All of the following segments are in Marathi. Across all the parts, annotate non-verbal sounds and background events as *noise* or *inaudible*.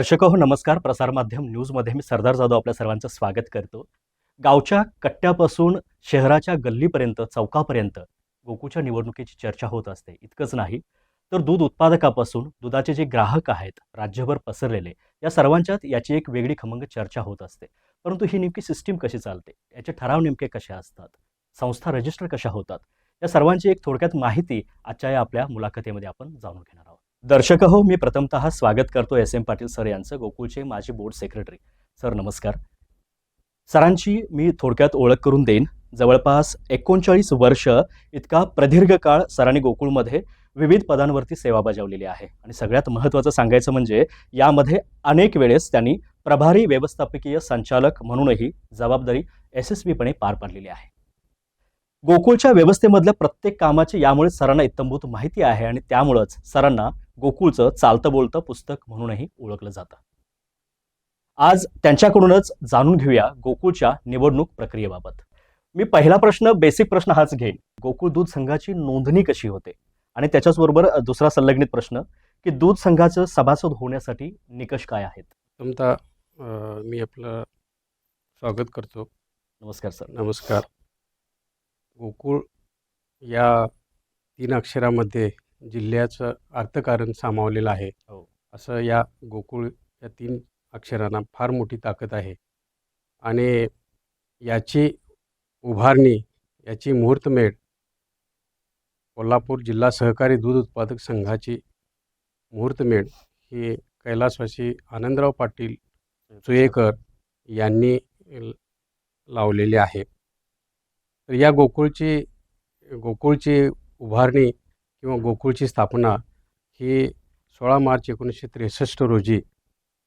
दर्शक हो नमस्कार. प्रसारमाध्यम न्यूजमध्ये मी सरदार जाधव आपल्या सर्वांचं स्वागत करतो. गावच्या कट्ट्यापासून शहराच्या गल्लीपर्यंत चौकापर्यंत गोकूच्या निवडणुकीची चर्चा होत असते. इतकंच नाही तर दूध उत्पादकापासून दुधाचे जे ग्राहक आहेत राज्यभर पसरलेले या सर्वांच्यात याची एक वेगळी खमंग चर्चा होत असते. परंतु ही नेमकी सिस्टीम कशी चालते? याचे ठराव नेमके कसे असतात? संस्था रजिस्टर कशा होतात? या सर्वांची एक थोडक्यात माहिती आजच्या या आपल्या मुलाखतीमध्ये आपण जाणून घेणार आहोत. दर्शक हो मी प्रथमतः स्वागत करतो एस एम पाटील सर यांचं गोकुळचे माझे बोर्ड सेक्रेटरी सर नमस्कार. सरांची मी थोडक्यात ओळख करून देईन. जवळपास एकोणचाळीस वर्ष इतका प्रदीर्घ काळ सरांनी गोकुळमध्ये विविध पदांवरती सेवा बजावलेली आहे. आणि सगळ्यात महत्त्वाचं सांगायचं म्हणजे यामध्ये अनेक वेळेस त्यांनी प्रभारी व्यवस्थापकीय संचालक म्हणूनही जबाबदारी यशस्वीपणे पार पाडलेली आहे. गोकुळच्या व्यवस्थेमधल्या प्रत्येक कामाची यामुळे सरांना इत्यंभूत माहिती आहे आणि त्यामुळंच सरांना गोकुळचं चालतं बोलतं पुस्तक म्हणूनही ओळखलं जातं. आज त्यांच्याकडूनच जाणून घेऊया गोकुळच्या निवडणूक प्रक्रियेबाबत. मी पहिला प्रश्न बेसिक प्रश्न हाच घेईन. गोकुळ दूध संघाची नोंदणी कशी होते? आणि त्याच्याचबरोबर दुसरा संलग्नित प्रश्न की दूध संघाचं सभासद होण्यासाठी निकष काय आहेत? प्रथमतः अ, मी आपलं स्वागत करतो. नमस्कार सर. नमस्कार. गोकुळ या तीन अक्षरामध्ये जिल्ह्याचं अर्थकारण सामावलेलं आहे. हो. असं या गोकुळ या तीन अक्षरांना फार मोठी ताकद आहे. आणि याची उभारणी याची मुहूर्तमेढ कोल्हापूर जिल्हा सहकारी दूध उत्पादक संघाची मुहूर्तमेढ ही कैलासवासी आनंदराव पाटील सुयेकर यांनी लावलेली आहे. तर या गोकुळची गोकुळची उभारणी किंवा गोकुळची स्थापना ही सोळा मार्च एकोणीसशे त्रेसष्ट रोजी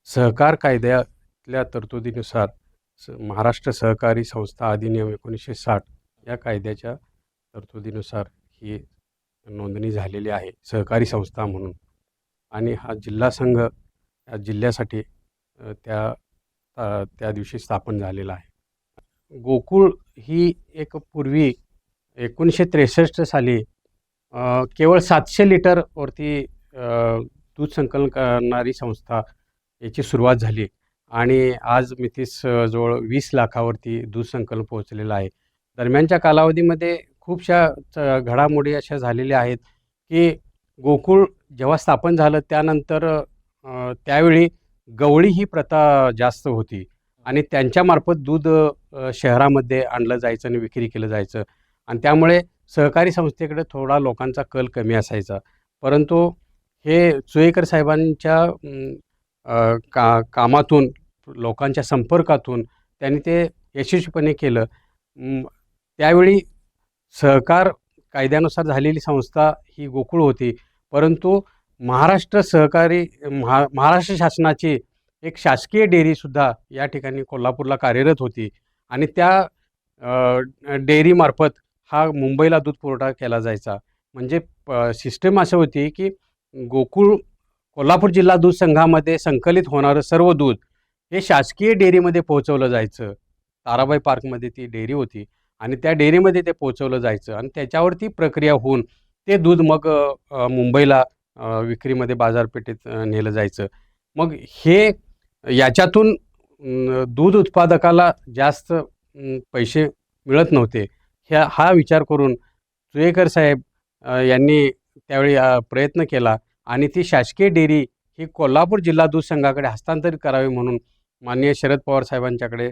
सहकार कायद्यातल्या तरतुदीनुसार स महाराष्ट्र सहकारी संस्था अधिनियम एकोणीसशे साठ या कायद्याच्या तरतुदीनुसार ही नोंदणी झालेली आहे सहकारी संस्था म्हणून. आणि हा जिल्हा संघ या जिल्ह्यासाठी त्या त्या दिवशी स्थापन झालेला आहे. गोकुळ ही एक पूर्वी एकोणीसशे त्रेसष्ट साली केवळ सातशे लिटरवरती दूध संकलन करणारी संस्था याची सुरुवात झाली. आणि आज मितीस जवळ वीस लाखावरती दूध संकलन पोहोचलेलं आहे. दरम्यानच्या कालावधीमध्ये खूपशा च- घडामोडी अशा झालेल्या आहेत की गोकुळ जेव्हा स्थापन झालं त्यानंतर त्यावेळी गवळी ही प्रथा जास्त होती. आणि त्यांच्यामार्फत दूध शहरामध्ये आणलं जायचं आणि विक्री केलं जायचं. आणि त्यामुळे सहकारी संस्थेकडे थोडा लोकांचा कल कमी असायचा. परंतु हे चुयेकर साहेबांच्या का कामातून लोकांच्या संपर्कातून त्यांनी ते यशस्वीपणे केलं. त्यावेळी सहकार कायद्यानुसार झालेली संस्था ही गोकुळ होती. परंतु महाराष्ट्र सहकारी महा महाराष्ट्र शासनाची एक शासकीय डेअरीसुद्धा या ठिकाणी कोल्हापूरला कार्यरत होती. आणि त्या डेअरीमार्फत हा मुंबईला दूध पुरवठा केला जायचा. म्हणजे सिस्टम असं होती की गोकुळ कोल्हापूर जिल्हा दूध संघामध्ये संकलित होणारं सर्व दूध हे शासकीय डेअरीमध्ये पोहोचवलं जायचं. ताराबाई पार्कमध्ये ती डेअरी होती आणि त्या डेअरीमध्ये ते पोहोचवलं जायचं आणि त्याच्यावरती प्रक्रिया होऊन ते दूध मग मुंबईला विक्रीमध्ये बाजारपेठेत नेलं जायचं. मग हे याच्यातून दूध उत्पादकाला जास्त पैसे मिळत नव्हते. ह्या हा विचार करून सुयेकर साहेब यांनी त्यावेळी प्रयत्न केला आणि ती शासकीय डेअरी ही कोल्हापूर जिल्हा दूध संघाकडे हस्तांतरित करावी म्हणून माननीय शरद पवार साहेबांच्याकडे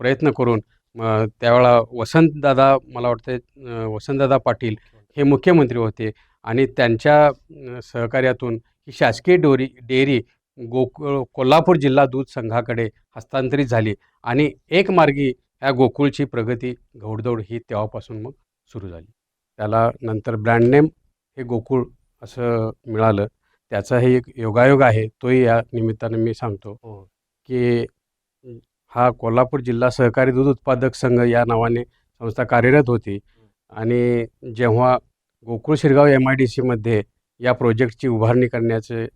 प्रयत्न करून त्यावेळा वसंतदादा मला वाटतं वसंतदादा पाटील हे मुख्यमंत्री होते आणि त्यांच्या सहकार्यातून ही शासकीय डोरी डेअरी गोकुळ कोल्हापूर जिल्हा दूध संघाकडे हस्तांतरित झाली आणि एक मार्गी या गोकुळची प्रगती घौडदौड ही तेव्हापासून मग सुरू झाली. त्याला नंतर ब्रँड नेम हे गोकुळ असं मिळालं. त्याचाही एक योगायोग आहे तोही या निमित्तानं मी सांगतो हो. की हा कोल्हापूर जिल्हा सहकारी दूध उत्पादक संघ या नावाने संस्था कार्यरत होती आणि जेव्हा Gokul Shirgaon M I D सीमध्ये या प्रोजेक्टची उभारणी करण्याचे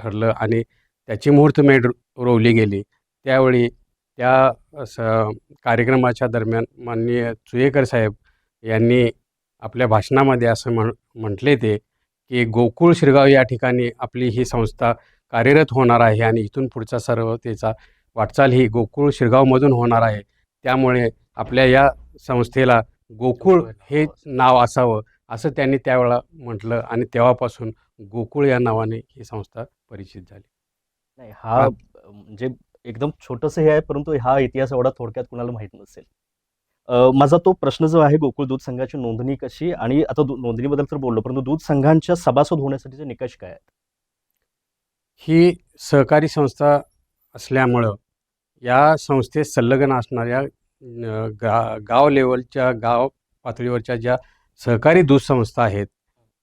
ठरलं आणि त्याची मुहूर्तमेढ रोवली गेली त्यावेळी त्या स कार्यक्रमाच्या दरम्यान माननीय चुयेकर साहेब यांनी आपल्या भाषणामध्ये असं म्हण म्हटले ते की गोकुळ शिरगाव या ठिकाणी आपली ही संस्था कार्यरत होणार आहे आणि इथून पुढचा सर्व त्याचा वाटचाल ही गोकुळ शिरगावमधून होणार आहे त्यामुळे आपल्या या संस्थेला गोकुळ हे नाव असावं असं त्यांनी त्यावेळेला म्हटलं आणि तेव्हापासून गोकुळ या नावाने ही संस्था परिचित झाली नाही हा हा. एकदम छोटंसं हे आहे परंतु हा इतिहास एवढा थोडक्यात कुणाला माहीत नसेल. माझा तो प्रश्न जो आहे गोकुळ दूध संघाची नोंदणी कशी आणि आता नोंदणीबद्दल तर बोललो परंतु दूध संघांच्या सभासद होण्यासाठीचे निकष काय आहेत? ही सहकारी संस्था असल्यामुळं या संस्थेत संलग्न असणाऱ्या गा गाव लेवलच्या गाव पातळीवरच्या ज्या सहकारी दूध संस्था आहेत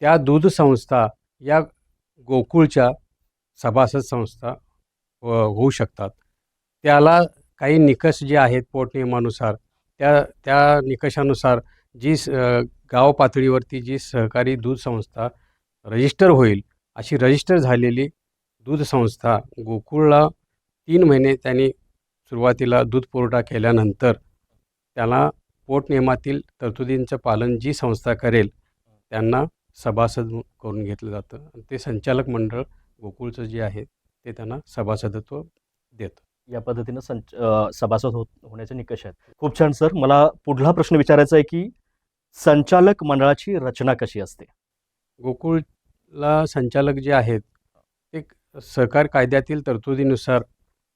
त्या दूध संस्था या गोकुळच्या सभासद संस्था होऊ शकतात. त्याला काही निकष जे आहेत पोटनियमानुसार त्या त्या निकषानुसार जी स- गाव पातळीवरती जी सहकारी दूध संस्था रजिस्टर होईल अशी रजिस्टर झालेली दूध संस्था गोकुळला तीन महिने त्यांनी सुरुवातीला दूध पुरवठा केल्यानंतर त्याला पोटनियमातील तरतुदींचं पालन जी संस्था करेल त्यांना सभासद करून घेतलं जातं. ते संचालक मंडळ गोकुळचं जे आहे ते त्यांना सभासदत्व देतं. या पद्धतीनं संच सभासद होत होण्याचे निकष आहेत. खूप छान सर. मला पुढला प्रश्न विचारायचा आहे की संचालक मंडळाची रचना कशी असते? गोकुळला संचालक जे आहेत ते सहकार कायद्यातील तरतुदीनुसार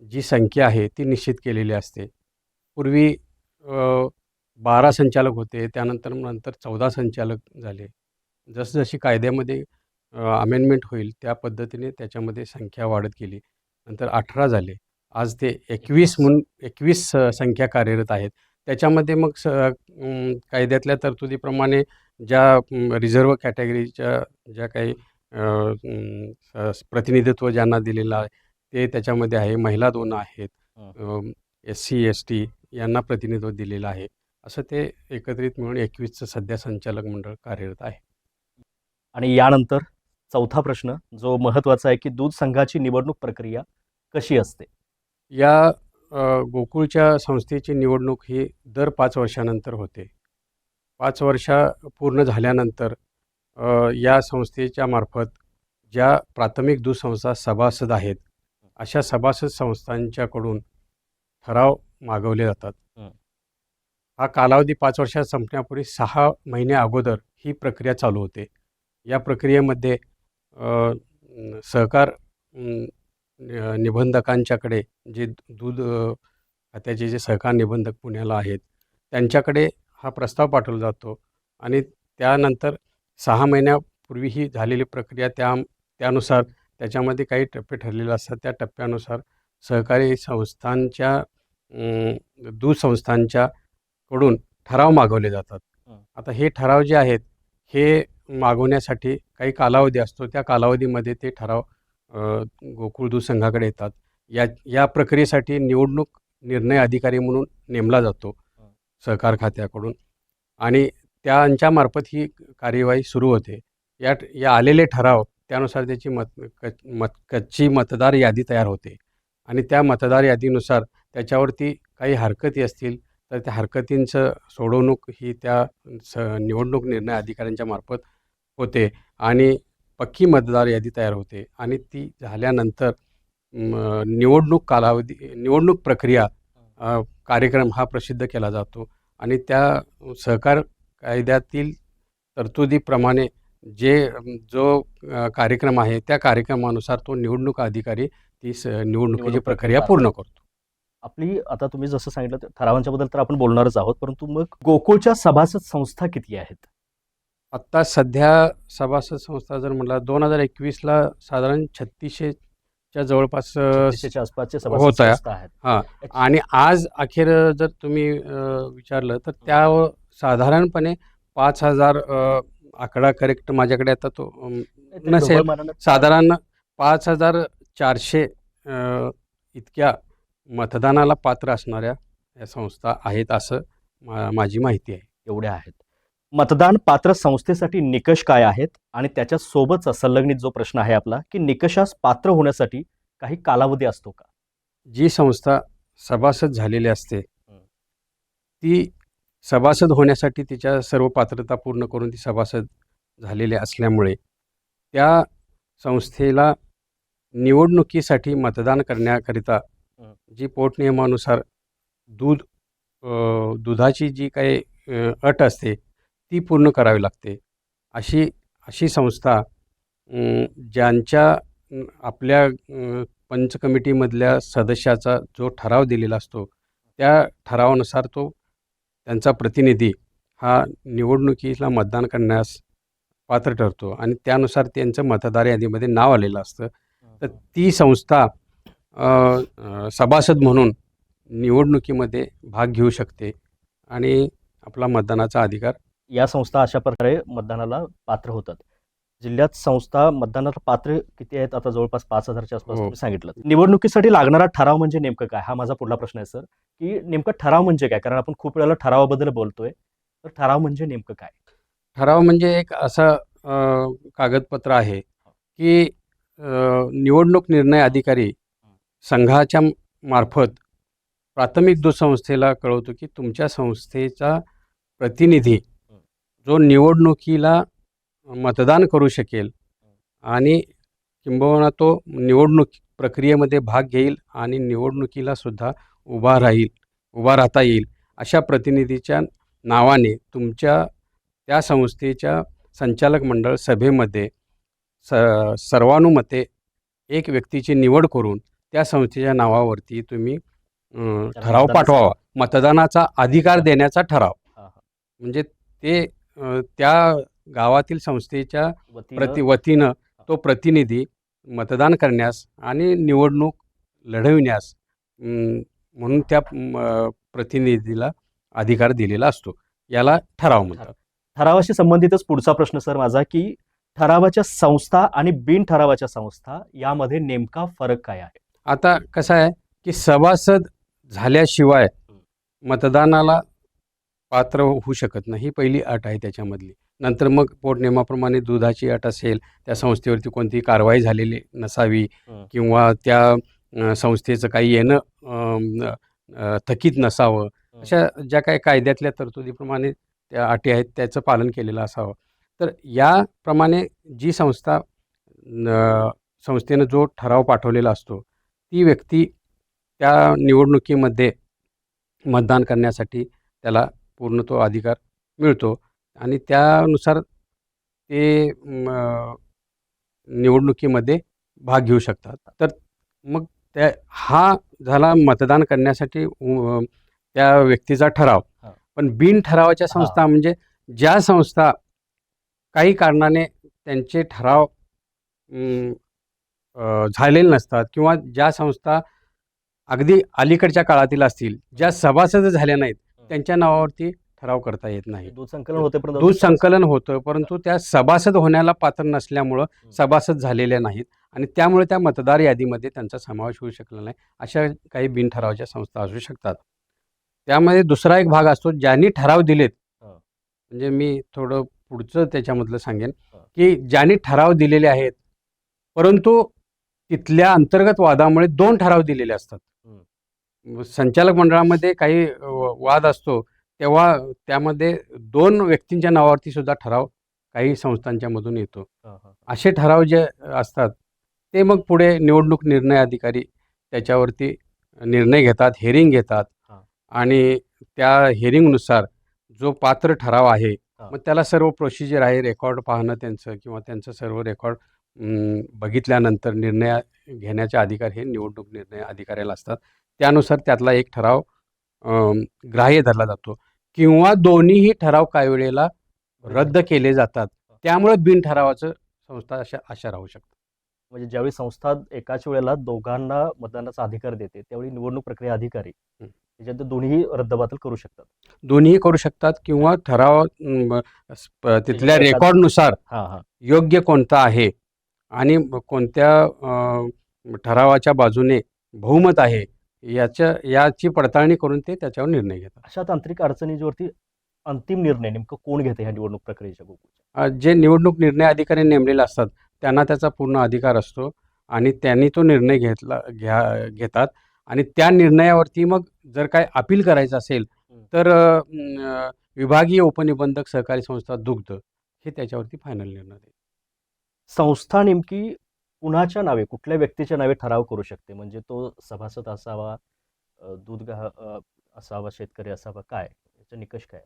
जी संख्या आहे ती निश्चित केलेली असते. पूर्वी बारा संचालक होते त्यानंतर नंतर चौदा संचालक झाले. जसजशी कायद्यामध्ये अमेंडमेंट होईल त्या पद्धतीने त्याच्यामध्ये संख्या वाढत गेली. नंतर अठरा झाले. आज ते एकवीस म्हणून एकवीस संख्या कार्यरत आहेत. त्याच्यामध्ये मग स कायद्यातल्या तरतुदीप्रमाणे ज्या रिझर्व कॅटेगरीच्या ज्या काही प्रतिनिधित्व ज्यांना दिलेलं आहे ते त्याच्यामध्ये आहे. महिला दोन आहेत. एस सी एस टी यांना प्रतिनिधित्व दिलेलं आहे. असं ते एकत्रित मिळून एकवीसचं सध्या संचालक मंडळ कार्यरत आहे. आणि यानंतर चौथा प्रश्न जो महत्त्वाचा आहे की दूध संघाची निवडणूक प्रक्रिया कशी असते? या अ, गोकुळच्या संस्थेची निवडणूक ही दर पाच वर्षानंतर होते. पाच वर्षा पूर्ण झाल्यानंतर अ, या संस्थेच्या मार्फत ज्या प्राथमिक दूध संस्था सभासद आहेत अशा सभासद संस्थांच्याकडून ठराव मागवले जातात. हं. हा कालावधी पाच वर्षात संपण्यापूर्वी सहा महिने अगोदर ही प्रक्रिया चालू होते. या प्रक्रियेमध्ये अ, सहकार निबंधकांच्याकडे जे दूध खात्याचे जे सहकार निबंधक पुण्याला आहेत त्यांच्याकडे हा प्रस्ताव पाठवला जातो आणि त्यानंतर सहा महिन्यापूर्वी ही झालेली प्रक्रिया त्या त्यानुसार त्याच्यामध्ये काही टप्पे ठरलेले असतात. त्या टप्प्यानुसार सहकारी संस्थांच्या दूध संस्थांच्या कडून ठराव मागवले जातात. आता हे ठराव जे आहेत हे मागवण्यासाठी काही कालावधी असतो. त्या कालावधीमध्ये ते ठराव गोकुळ दूध संघाकडे येतात. या या प्रक्रियेसाठी निवडणूक निर्णय अधिकारी म्हणून नेमला जातो सहकार खात्याकडून. आणि त्यांच्यामार्फत ही कार्यवाही सुरू होते. या या आलेले ठराव त्यानुसार त्याची मत मत कच्ची मतदार यादी तयार होते. आणि त्या मतदार यादीनुसार त्याच्यावरती काही हरकती असतील तर त्या हरकतींचं सोडवणूक ही त्या स निवडणूक निर्णय अधिकाऱ्यांच्या मार्फत होते. आणि पक्की मतदार यादी तयार होते आणि ती झाल्यानंतर निवडणूक कालावधी निवडणूक प्रक्रिया कार्यक्रम हा प्रसिद्ध केला जातो आणि त्या सहकार कायद्यातील तरतुदीप्रमाणे जे जो कार्यक्रम आहे त्या कार्यक्रमानुसार तो निवडणूक अधिकारी ती स निवडणुकीची निवडणूक प्रक्रिया पूर्ण करतो. आपली आता तुम्ही जसं सांगितलं त्या ठरावांच्या बद्दल तर आपण बोलणारच आहोत परंतु मग गोकुळच्या सभासद संस्था किती आहेत? आत्ता सध्या सभासद संस्था जर म्हटलं दोन हजार एकवीसला साधारण छत्तीसशेच्या जवळपास अ, छत्तीसशेच्या आसपासचे सभासद होत आहे. संस्था आहेत. हां. आणि आज अखेर जर तुम्ही अ, विचारलं तर त्या साधारणपणे पाच हजार अ, आकडा करेक्ट माझ्याकडे आता तो अम, ते नसेल. ढोबळ मानानं साधारण पाच हजार चारशे अ, इतक्या मतदानाला पात्र असणाऱ्या या संस्था आहेत असं मा माझी माहिती आहे. एवढ्या आहेत. मतदान पात्र संस्थेसाठी निकष काय आहेत आणि त्याच्या सोबतचा संलग्नित जो प्रश्न आहे आपला की निकषास पात्र होण्यासाठी काही कालावधी असतो का जी संस्था सभासद झालेली असते. ती सभासद होण्यासाठी तिच्या सर्व पात्रता पूर्ण करून ती सभासद झालेली असल्यामुळे त्या संस्थेला निवडणुकीसाठी मतदान करण्याकरिता. जी पोटनियमानुसार दूध दुधाची जी काही अट असते ती पूर्ण करावी लागते. अशी अशी संस्था ज्यांच्या आपल्या पंच कमिटीमधल्या सदस्याचा जो ठराव दिलेला असतो त्या ठरावानुसार तो त्यांचा प्रतिनिधी हा निवडणुकीला मतदान करण्यास पात्र ठरतो आणि त्यानुसार त्यांचं मतदार यादीमध्ये नाव आलेलं असतं. तर ती संस्था सभासद म्हणून निवडणुकीमध्ये भाग घेऊ शकते आणि आपला मतदानाचा अधिकार या संस्था अशा प्रकारे मतदानाला पात्र होतात. जिल्ह्यात संस्था मतदानाला पात्र किती आहेत? आता जवळपास पाच हजारच्या आसपास हो. तुम्ही सांगितलं निवडणुकीसाठी लागणारा ठराव म्हणजे नेमकं काय? हा माझा पुढला प्रश्न आहे सर. की नेमकं ठराव म्हणजे काय? कारण आपण खूप वेळेला ठरावाबद्दल बोलतोय. तर ठराव म्हणजे नेमकं काय? ठराव म्हणजे एक असं कागदपत्र आहे की निवडणूक निर्णय अधिकारी संघाच्या मार्फत प्राथमिक दूध संस्थेला कळवतो की तुमच्या संस्थेचा प्रतिनिधी जो निवडणुकीला मतदान करू शकेल आणि किंबहुना तो निवडणूक प्रक्रियेमध्ये भाग घेईल आणि निवडणुकीला सुद्धा उभा राहील उभा राहता येईल अशा प्रतिनिधीच्या नावाने तुमच्या त्या संस्थेच्या संचालक मंडळ सभेमध्ये स सर्वानुमते एक व्यक्तीची निवड करून त्या संस्थेच्या नावावरती तुम्ही ठराव पाठवावा मतदानाचा अधिकार देण्याचा ठराव. म्हणजे ते त्या गावातील संस्थेच्या प्रति वतीनं तो प्रतिनिधी मतदान करण्यास आणि निवडणूक लढविण्यास म्हणून त्या प्रतिनिधीला अधिकार दिलेला असतो. याला ठराव म्हणतात. ठरावाशी संबंधितच पुढचा प्रश्न सर माझा की ठरावाच्या संस्था आणि बिन ठरावाच्या संस्था यामध्ये नेमका फरक काय आहे? आता कसं आहे की सभासद झाल्याशिवाय मतदानाला पात्र होऊ शकत नाही. ही पहिली अट आहे त्याच्यामधली. नंतर मग पोटनियमाप्रमाणे दुधाची अट असेल त्या संस्थेवरती कोणतीही कारवाई झालेली नसावी. किंवा त्या संस्थेचं काही येणं थकीत नसावं. अशा ज्या काही कायद्यातल्या तरतुदीप्रमाणे त्या अटी आहेत त्याचं पालन केलेलं असावं. तर याप्रमाणे जी संस्था संस्थेनं जो ठराव पाठवलेला असतो ती व्यक्ती त्या निवडणुकीमध्ये मतदान करण्यासाठी त्याला पूर्ण तो अधिकार मिळतो. आणि त्यानुसार ते निवडणुकीमध्ये भाग घेऊ शकतात. तर मग त्या हा झाला मतदान करण्यासाठी त्या व्यक्तीचा ठराव. पण बिन ठरावाच्या संस्था म्हणजे ज्या संस्था काही कारणाने त्यांचे ठराव झालेले नसतात किंवा ज्या संस्था अगदी अलीकडच्या काळातील असतील ज्या सभासद झाल्या नाहीत त्यांच्या नावावरती ठराव करता येत नाही दूध संकलन होते पण दूध संकलन होतं परंतु त्या सभासद होण्याला पात्र नसल्यामुळं सभासद झालेल्या नाहीत आणि त्यामुळे त्या मतदार यादीमध्ये त्यांचा समावेश होऊ शकला नाही अशा काही बिनठरावाच्या संस्था असू शकतात त्यामध्ये दुसरा एक भाग असतो ज्यांनी ठराव दिलेत. म्हणजे मी थोडं पुढचं त्याच्यामधलं सांगेन. की ज्यांनी ठराव दिलेले आहेत परंतु तिथल्या अंतर्गत वादामुळे दोन ठराव दिलेले असतात. संचालक मंडळामध्ये काही वाद असतो तेव्हा त्यामध्ये दोन व्यक्तींच्या नावावरती सुद्धा ठराव काही संस्थांच्या मधून येतो असे ठराव जे असतात ते मग पुढे निवडणूक निर्णय अधिकारी त्याच्यावरती निर्णय घेतात हेरिंग घेतात. आणि त्या हेरिंगनुसार जो पात्र ठराव आहे. मग त्याला सर्व प्रोसिजर आहे रेकॉर्ड पाहणं त्यांचं किंवा त्यांचं सर्व रेकॉर्ड बघितल्यानंतर निर्णय घेण्याचे अधिकार हे निवडणूक निर्णय अधिकाऱ्याला असतात त्यानुसार त्यातला एक ठराव ग्राह्य धरला जातो. किंवा दोन्हीही ठराव काही वेळेला रद्द केले जातात. त्यामुळे बिनठरावाचं संस्था अशा अशा राहू शकतात. म्हणजे ज्यावेळी संस्था एकाच वेळेला दोघांना मतदानाचा अधिकार देते त्यावेळी निवडणूक प्रक्रिया अधिकारी दोन्ही रद्दबातल करू शकतात. दोन्ही करू शकतात किंवा ठराव स्प- तिथल्या रेकॉर्डनुसार हा हा. योग्य कोणता आहे आणि कोणत्या अ, ठरावाच्या बाजूने बहुमत आहे याच्या याची पडताळणी करून ते त्याच्यावर निर्णय घेतात अशा तांत्रिक अडचणींवरती अंतिम निर्णय नेमकं कोण घेते ह्या निवडणूक प्रक्रियेच्या गोकुळच्या जे निवडणूक निर्णय अधिकारी नेमलेले असतात त्यांना त्याचा पूर्ण अधिकार असतो आणि त्यांनी तो निर्णय घेतला घ्या घेतात आणि त्या निर्णयावरती मग जर काय अपील करायचं असेल. तर विभागीय उपनिबंधक सहकारी संस्था दुग्ध हे त्याच्यावरती फायनल निर्णय. संस्था नेमकी कुणाच्या नावे कुठल्या व्यक्तीच्या नावे ठराव करू शकते म्हणजे तो सभासद असावा दूध असावा शेतकरी असावा काय याचे निकष काय?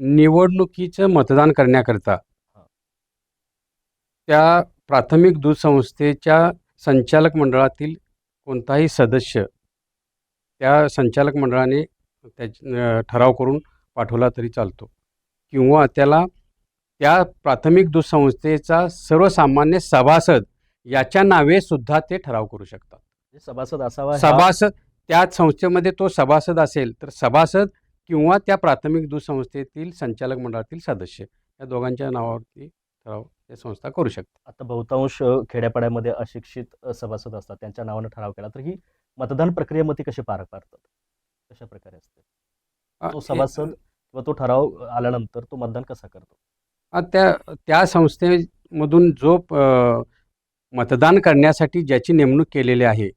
निवडणुकीचं मतदान करण्याकरता. त्या प्राथमिक दूध संस्थेच्या संचालक मंडळातील कोणताही सदस्य त्या संचालक मंडळाने त्या ठराव करून पाठवला तरी चालतो किंवा त्याला त्या प्राथमिक दूध संस्थेचा सर्वसामान्य सभासद याच्या नावे सुद्धा ते ठराव करू शकतात. म्हणजे सभासद असावा सभासद त्या संस्थेमध्ये तो सभासद असेल तर सभासद किंवा त्या प्राथमिक दूध संस्थेतील संचालक मंडळातील सदस्य या दोघांच्या नावावरती ठराव त्या संस्था करू शकते. आता बहुतांश खेड्यापाड्यामध्ये अशिक्षित सभासद असतात त्यांच्या नावानं ठराव केला तर ही मतदान प्रक्रियेमध्ये कशी पार पाडतात? कशा प्रकारे असते? तो सभासद किंवा तो ठराव आल्यानंतर तो मतदान कसा करतो? त्या त्या संस्थेमधून जो मतदान करण्यासाठी ज्याची नेमणूक केलेली आहे.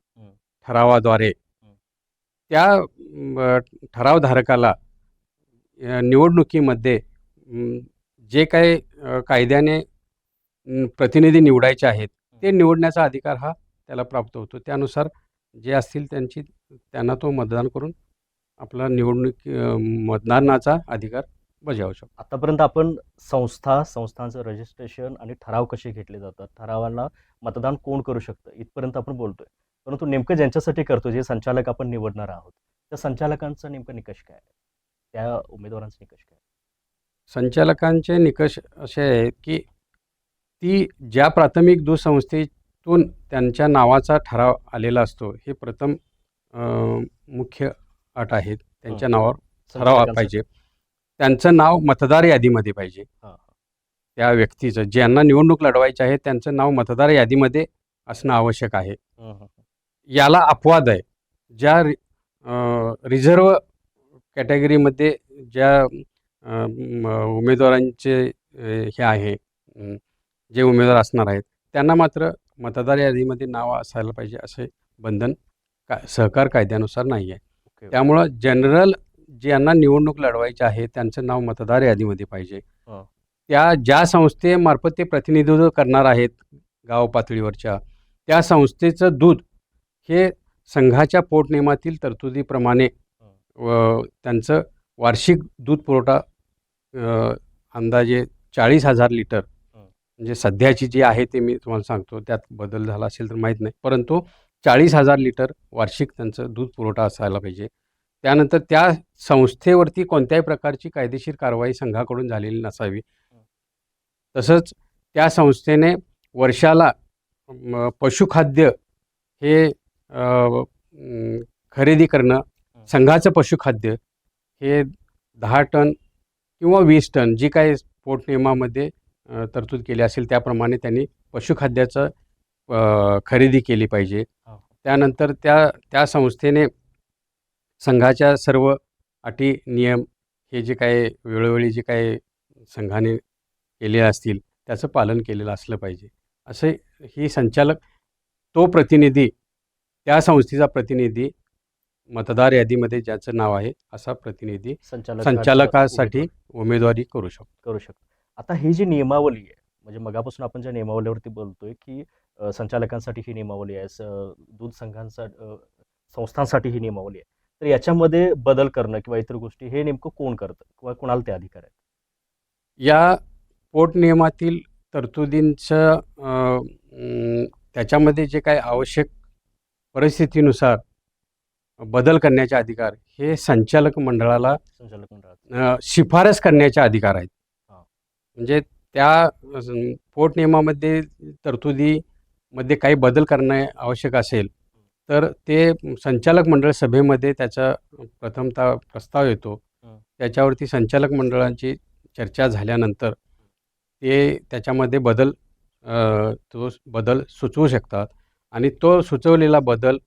ठरावाद्वारे. त्या ठरावधारकाला निवडणुकीमध्ये जे काही कायद्याने प्रतिनिधी निवडायचे आहेत ते निवडण्याचा अधिकार हा त्याला प्राप्त होतो त्यानुसार जे असतील त्यांची त्यांना तो मतदान करून आपला निवडणूक मतदानाचा अधिकार बजावू शकतो आतापर्यंत आपण संस्था संस्थांचं रजिस्ट्रेशन आणि ठराव कसे घेतले जातात ठरावांना मतदान कोण करू शकतं इथपर्यंत आपण बोलतोय परंतु नेमकं ज्यांच्यासाठी करतो जे संचालक आपण निवडणार आहोत त्या संचालकांचा नेमकं निकष काय आहे? त्या उमेदवारांचा निकष काय आहे? संचालकांचे निकष असे आहेत की ती ज्या प्राथमिक दूध संस्थेतून त्यांच्या नावाचा ठराव आलेला असतो हे प्रथम अ, मुख्य अट आहेत त्यांच्या. नावावर ठराव. पाहिजे त्यांचं नाव मतदार यादीमध्ये पाहिजे. त्या व्यक्तीचं ज्यांना निवडणूक लढवायची आहे त्यांचं नाव मतदार यादीमध्ये असणं आवश्यक आहे. याला अपवाद आहे ज्या रिझर्व कॅटेगरीमध्ये ज्या उमेदवारांचे हे आहे जे उमेदवार असणार आहेत त्यांना मात्र मतदार यादीमध्ये नाव असायला पाहिजे असे बंधन का सहकार कायद्यानुसार नाही आहे ओके. त्यामुळं जनरल ज्यांना निवडणूक लढवायची आहे त्यांचं नाव मतदार यादीमध्ये पाहिजे. हं. त्या ज्या संस्थेमार्फत ते प्रतिनिधित्व करणार आहेत गाव पातळीवरच्या त्या संस्थेचं दूध हे संघाच्या पोटनियमातील तरतुदीप्रमाणे व त्यांचं वार्षिक दूध पुरवठा अ, अंदाजे चाळीस हजार लिटर म्हणजे सध्याची जी आहे ते मी तुम्हाला सांगतो त्यात बदल झाला असेल तर माहीत नाही. परंतु चाळीस हजार लिटर वार्षिक त्यांचं दूध पुरवठा असायला पाहिजे. त्यानंतर त्या संस्थेवरती कोणत्याही प्रकारची कायदेशीर कारवाई संघाकडून झालेली नसावी तसंच त्या संस्थेने वर्षाला पशुखाद्य हे खरेदी करणं संघाचं पशुखाद्य हे दहा टन किंवा वीस टन जी काही पोटनियमामध्ये तरतूद केली असेल त्याप्रमाणे त्यांनी पशुखाद्याचं खरेदी केली पाहिजे हां. त्यानंतर त्या त्या संस्थेने संघाच्या सर्व अटी नियम हे जे काही वेळोवेळी जे काही संघाने केले असतील त्याचं पालन केलेलं असलं पाहिजे. असे ही संचालक तो प्रतिनिधी त्या संस्थेचा प्रतिनिधी मतदार यादीमध्ये ज्याचं नाव आहे असा प्रतिनिधी संचालकाचा संचालकासाठी उमेदवार. करू शकतो. करू शकतो. आता ही जी नियमावली आहे म्हणजे मगापासून आपण ज्या नियमावलीवरती बोलतोय की संचालकांसाठी ही नियमावली आहे दूध संघांसा अ, संस्थांसाठी ही नियमावली आहे. तर याच्यामध्ये बदल करणं किंवा इतर गोष्टी हे नेमकं कोण करतं किंवा कोणाला ते अधिकार आहेत? या पोटनियमातील तरतुदींचं त्याच्यामध्ये जे काही आवश्यक परिस्थितीनुसार बदल करण्याचे अधिकार हे संचालक मंडळाला संचालक मंडळात. अ, शिफारस करण्याचे अधिकार आहेत. म्हणजे त्या पोटनियमामध्ये तरतुदीमध्ये काही बदल करणे आवश्यक असेल तर ते संचालक मंडळ सभेमध्ये त्याचा प्रथमतः प्रस्ताव येतो. त्याच्यावरती संचालक मंडळांची चर्चा झाल्यानंतर ते त्याच्यामध्ये बदल तो बदल सुचवू शकतात. आणि तो सुचवलेला बदल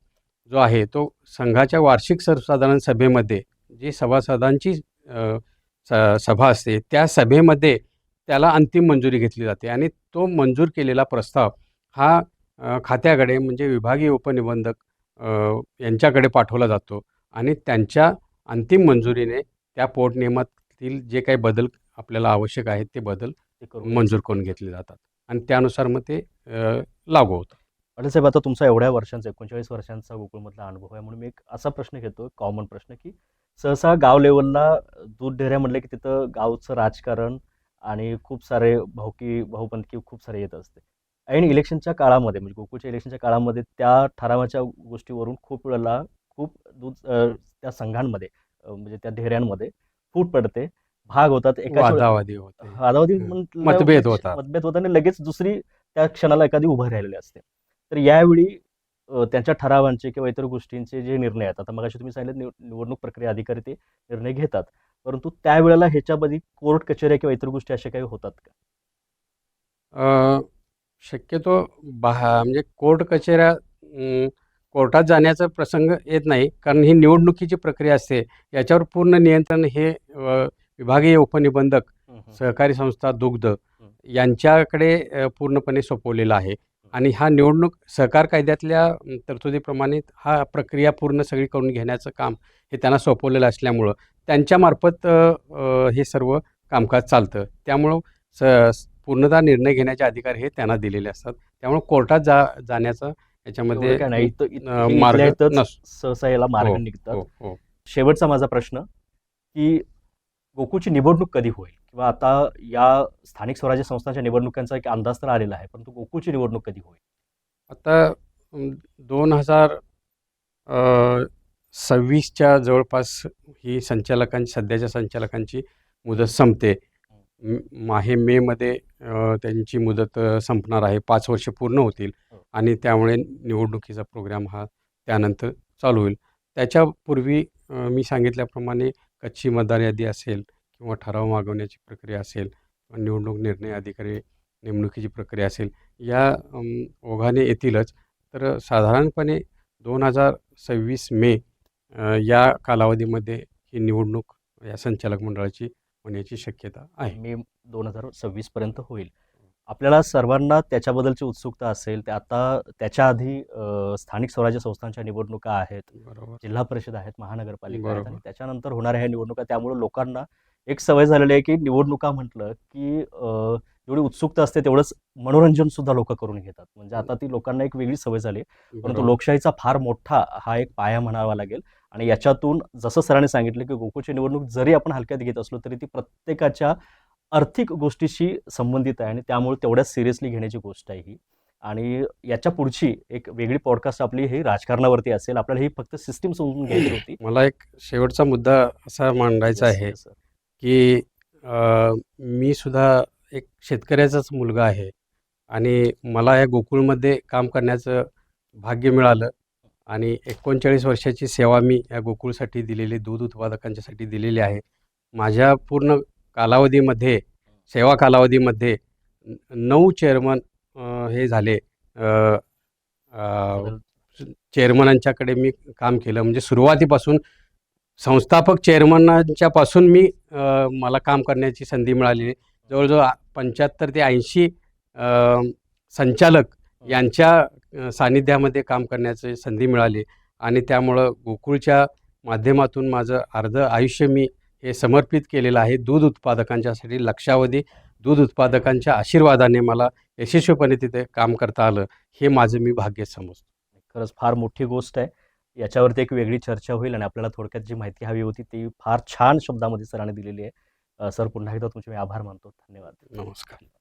जो आहे तो संघाच्या वार्षिक सर्वसाधारण सभेमध्ये जी सभासदांची सभा असते त्या सभेमध्ये त्याला अंतिम मंजुरी घेतली जाते. आणि तो मंजूर केलेला प्रस्ताव हा खात्याकडे म्हणजे विभागीय उपनिबंधक यांच्याकडे पाठवला जातो आणि त्यांच्या अंतिम मंजुरीने त्या पोटनियमातील जे काही बदल आपल्याला आवश्यक आहेत ते बदल ते करून मंजूर करून घेतले जातात आणि त्यानुसार मग ते लागू होतं. साहेब आता तुमचा एवढ्या वर्षांचा एकोणचाळीस वर्षांचा गोकुळमधला अनुभव आहे म्हणून मी एक असा प्रश्न घेतो कॉमन प्रश्न की सहसा गाव लेवलला दूध डेऱ्या म्हणलं की तिथं गावचं राजकारण आणि खूप सारे भाऊकी भाऊबंदकी खूप सारे येत असते. ऐन इलेक्शनच्या काळामध्ये म्हणजे गोकुळच्या इलेक्शनच्या काळामध्ये त्या ठरावाच्या गोष्टीवरून खूप वेळेला खूप दूध त्या संघांमध्ये म्हणजे त्या ढेऱ्यांमध्ये फूट पडते. भाग होतात. एका वादावादी मतभेद होतात. मतभेद होतात आणि लगेच दुसरी त्या क्षणाला एखादी उभं राहिलेली असते. तर यावेळी त्यांच्या ठरावांचे किंवा इतर गोष्टींचे जे निर्णय आहेत आता मगाशी तुम्ही सांगितलं निव- निवडणूक प्रक्रिया अधिकारी ते निर्णय घेतात. परंतु त्यावेळेला ह्याच्यामध्ये कोर्ट कचेऱ्या किंवा इतर गोष्टी अशा काही होतात का? शक्यतो बहा म्हणजे कोर्ट कचेऱ्या कोर्टात जाण्याचा प्रसंग येत नाही. कारण ही निवडणुकीची प्रक्रिया असते. याच्यावर पूर्ण नियंत्रण हे विभागीय उपनिबंधक सहकारी संस्था दुग्ध यांच्याकडे पूर्णपणे सोपवलेलं आहे. आणि हा निवडणूक सहकार कायद्यातल्या तरतुदीप्रमाणे हा प्रक्रिया पूर्ण सगळी करून घेण्याचं काम हे त्यांना सोपवलेलं असल्यामुळं त्यांच्यामार्फत हे सर्व कामकाज चालतं. त्यामुळं स पूर्णतः निर्णय घेण्याचे अधिकार हे त्यांना दिलेले असतात. त्यामुळे कोर्टात जा जाण्याचं याच्यामध्ये अ, इथं- हे मार्ग सहसा याला हो, निघतात. हो. शेवटचा माझा प्रश्न की गोकुळची निवडणूक कधी होईल? किंवा आता या स्थानिक स्वराज्य संस्थांच्या निवडणुकांचा एक अंदाज तर आलेला आहे परंतु गोकुळची निवडणूक कधी होईल? आता दोन हजार सव्वीसच्या जवळपास ही संचालकांची सध्याच्या संचालकांची मुदत संपते. माहे मेमध्ये त्यांची मुदत संपणार आहे. पाच वर्ष पूर्ण होतील हो. आणि त्यामुळे निवडणुकीचा प्रोग्राम हा त्यानंतर चालू होईल. त्याच्यापूर्वी मी सांगितल्याप्रमाणे कच्ची मतदार यादी असेल किंवा ठराव मागवण्याची प्रक्रिया असेल किंवा निवडणूक निर्णय अधिकारी नेमणुकीची प्रक्रिया असेल या ओघाने येतीलच. तर साधारणपणे दोन हजार सव्वीस मे या कालावधीमध्ये ही निवडणूक या संचालक मंडळाची होण्याची शक्यता आहे. मे दोन हजार सव्वीस पर्यंत होईल. आपल्याला सर्वांना त्याच्याबद्दलची उत्सुकता असेल ते आता त्याच्या आधी स्थानिक स्वराज्य संस्थांच्या निवडणुका आहेत जिल्हा परिषद आहेत महानगरपालिका आहेत. आणि त्याच्यानंतर होणाऱ्या ह्या निवडणुका त्यामुळे लोकांना एक सवय झालेली आहे की निवडणुका म्हटलं की अ, जेवढी उत्सुकता असते तेवढंच मनोरंजन सुद्धा लोक करून घेतात. म्हणजे आता ती लोकांना एक वेगळी सवय झाली परंतु. लोकशाहीचा फार मोठा हा एक पाया म्हणावा लागेल. आणि याच्यातून जसं सरांनी सांगितलं की गोकुळची निवडणूक जरी आपण हलक्यात घेत असलो तरी ती प्रत्येकाच्या आर्थिक गोष्टीशी संबंधित आहे. आणि त्यामुळे तेवढ्याच सिरियसली घेण्याची गोष्ट आहे ही. आणि याच्या पुढची एक वेगळी पॉडकास्ट आपली ही राजकारणावरती असेल. आपल्याला ही फक्त सिस्टीम समजून घ्यायची होती. *clears throat* मला एक शेवटचा मुद्दा असा मांडायचा आहे. की मी सुद्धा एक शेतकऱ्याचाच मुलगा आहे आणि मला या गोकुळमध्ये काम करण्याचं भाग्य मिळालं आणि एकोणचाळीस वर्षाची सेवा मी या गोकुळसाठी दिलेली दूध उत्पादकांच्यासाठी दिलेली आहे. माझ्या पूर्ण कालावधीमध्ये सेवा कालावधीमध्ये नऊ चेअरमन हे झाले. चेअरमनांच्याकडे मी काम केलं. म्हणजे सुरुवातीपासून संस्थापक चेअरमनांच्या पासून मी मला काम करण्याची संधी मिळाली जवळजवळ पंच्याहत्तर ते ऐंशी संचालक यांच्या सानिध्यामध्ये काम करण्याची संधी मिळाली. आणि त्यामुळं गोकुळच्या माध्यमातून माझं अर्ध आयुष्य मी हे समर्पित केलेलं आहे. दूध उत्पादकांच्यासाठी लक्षावधी दूध उत्पादकांच्या आशीर्वादाने मला यशस्वीपणे तिथे काम करता आलं. हे माझं मी भाग्य समजतो. खरंच फार मोठी गोष्ट आहे. याच्यावरती एक वेगळी चर्चा होईल आणि आपल्याला थोडक्यात जी माहिती हवी होती ती फार छान शब्दामध्ये सरांनी दिलेली आहे. सर पुन्हा एकदा तुमचे मी आभार मानतो. धन्यवाद. नमस्कार.